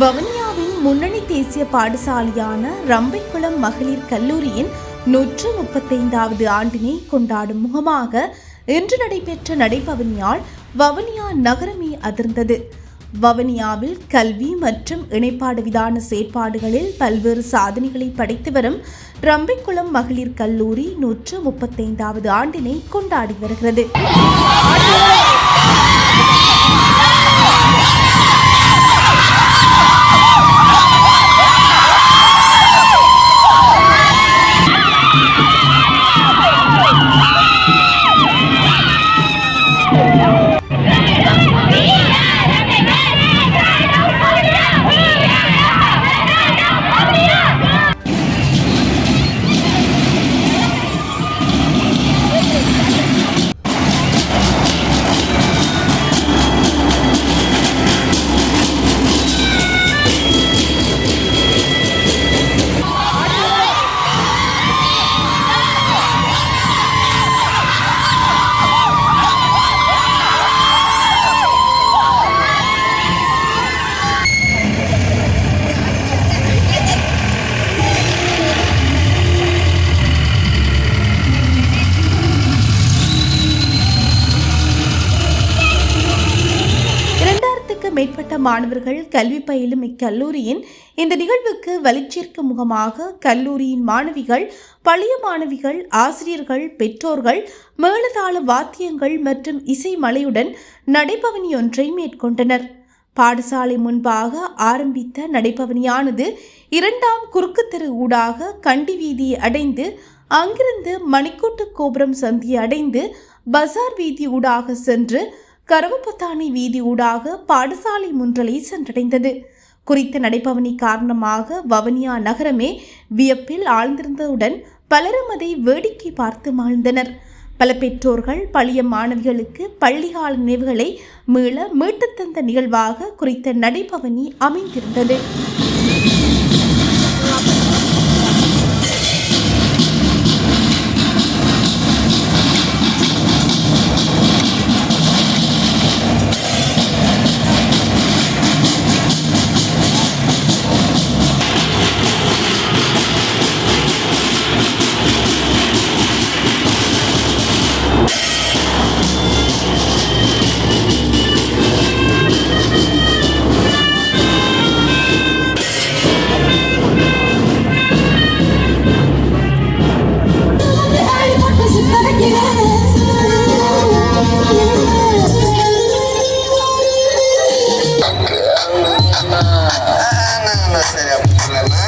வவுனியாவின் முன்னணி தேசிய பாடசாலையான ரம்பைக்குளம் மகளிர் கல்லூரியின் நூற்று முப்பத்தைந்தாவது ஆண்டினை கொண்டாடும் முகமாக இன்று நடைபெற்ற நடைபவனியால் வவுனியா நகரமே அதிர்ந்தது. வவுனியாவில் கல்வி மற்றும் இணைப்பாடு விதான செயற்பாடுகளில் பல்வேறு சாதனைகளை படைத்து வரும் ரம்பைக்குளம் மகளிர் கல்லூரி நூற்று முப்பத்தைந்தாவது ஆண்டினை கொண்டாடி வருகிறது. மேற்பட்ட மாணவர்கள் கல்வி பயிலும் இக்கல்லூரியின் இந்த நிகழ்வுக்கு வலிச்சேர்க்கும் முகமாக கல்லூரியின் மாணவிகள் பழைய மாணவிகள் ஆசிரியர்கள் பெற்றோர்கள் மேளதாள வாத்தியங்கள் மற்றும் இசை மலையுடன் நடைபவனி ஒன்றை மேற்கொண்டனர். பாடசாலை முன்பாக ஆரம்பித்த நடைபவனியானது இரண்டாம் குறுக்கு தெரு ஊடாக கண்டி வீதியை அடைந்து அங்கிருந்து மணிக்கூட்டு கோபுரம் சந்தியை அடைந்து பசார் வீதி ஊடாக சென்று கருவப்பத்தானி வீதி ஊடாக பாடசாலை முன்றலை சென்றடைந்தது. குறித்த நடைபவனி காரணமாக வவனியா நகரமே வியப்பில் ஆழ்ந்திருந்ததுடன் பலரும் அதை வேடிக்கை பார்த்து மாழ்ந்தனர் பல பெற்றோர்கள் பழைய மாணவிகளுக்கு பள்ளிகால நினைவுகளை மீள மீட்டுத்தந்த நிகழ்வாக குறித்த நடைபவனி அமைந்திருந்தது. una you problema.